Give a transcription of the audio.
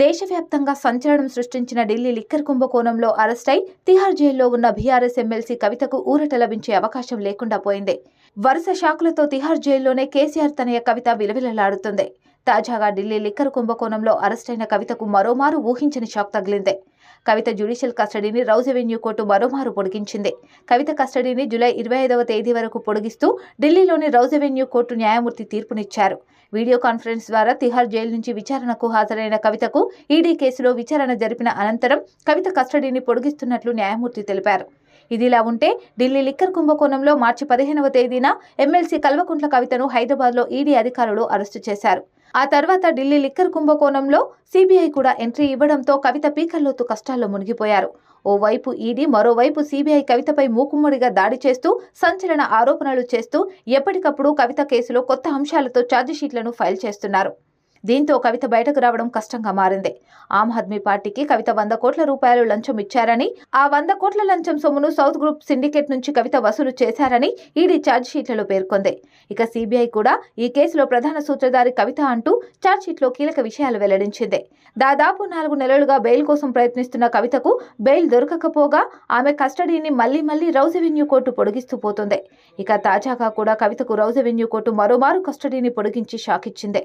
దేశవ్యాప్తంగా సంచలనం సృష్టించిన ఢిల్లీ లిక్కర్ కుంభకోణంలో అరెస్టై తిహార్ జైల్లో ఉన్న బీఆర్ఎస్ ఎమ్మెల్సీ కవితకు ఊరట లభించే అవకాశం లేకుండా పోయింది. వరుస షాకులతో తిహార్ జైల్లోనే కేసీఆర్ తనయ కవిత విలవిలలాడుతుంది. తాజాగా ఢిల్లీ లిక్కర్ కుంభకోణంలో అరెస్టైన కవితకు మరోమారు ఊహించని షాక్ తగిలింది. కవిత జ్యుడిషియల్ కస్టడీని రౌజ్ అవెన్యూ కోర్టు మరోమారు పొడిగించింది. కవిత కస్టడీని జూలై ఇరవై ఐదవ తేదీ వరకు పొడిగిస్తూ ఢిల్లీలోని రౌజ్ అవెన్యూ కోర్టు న్యాయమూర్తి తీర్పునిచ్చారు. వీడియో కాన్ఫరెన్స్ ద్వారా తిహార్ జైలు నుంచి విచారణకు హాజరైన కవితకు ఈడీ కేసులో విచారణ జరిపిన అనంతరం కవిత కస్టడీని పొడిగిస్తున్నట్లు న్యాయమూర్తి తెలిపారు. ఇదిలా ఉంటే ఢిల్లీ లిక్కర్ కుంభకోణంలో మార్చి పదిహేనవ తేదీన ఎమ్మెల్సీ కల్వకుంట్ల కవితను హైదరాబాద్లో ఈడీ అధికారులు అరెస్టు చేశారు. ఆ తర్వాత ఢిల్లీ లిక్కర్ కుంభకోణంలో సిబిఐ కూడా ఎంట్రీ ఇవ్వడంతో కవిత పీకల్లోతు కష్టాల్లో మునిగిపోయారు. ఓవైపు ఈడీ మరోవైపు సిబిఐ కవితపై మూకుమ్మడిగా దాడి చేస్తూ సంచలన ఆరోపణలు చేస్తూ ఎప్పటికప్పుడు కవిత కేసులో కొత్త అంశాలతో ఛార్జిషీట్లను ఫైల్ చేస్తున్నారు. దీంతో కవిత బయటకు రావడం కష్టంగా మారింది. ఆమ్ ఆద్మీ పార్టీకి కవిత వంద కోట్ల రూపాయలు లంచం ఇచ్చారని ఆ వంద కోట్ల లంచం సొమ్మును సౌత్ గ్రూప్ సిండికేట్ నుంచి కవిత వసూలు చేశారని ఈడీ ఛార్జ్షీట్లలో పేర్కొంది. ఇక సిబిఐ కూడా ఈ కేసులో ప్రధాన సూత్రధారి కవిత అంటూ ఛార్జ్షీట్లో కీలక విషయాలు వెల్లడించింది. దాదాపు నాలుగు నెలలుగా బెయిల్ కోసం ప్రయత్నిస్తున్న కవితకు బెయిల్ దొరకకపోగా ఆమె కస్టడీని మళ్ళీ మళ్ళీ రౌజ్ అవెన్యూ కోర్టు పొడిగిస్తూ పోతుంది. ఇక తాజాగా కూడా కవితకు రౌజ్ అవెన్యూ కోర్టు మరోమారు కస్టడీని పొడిగించి షాకిచ్చింది.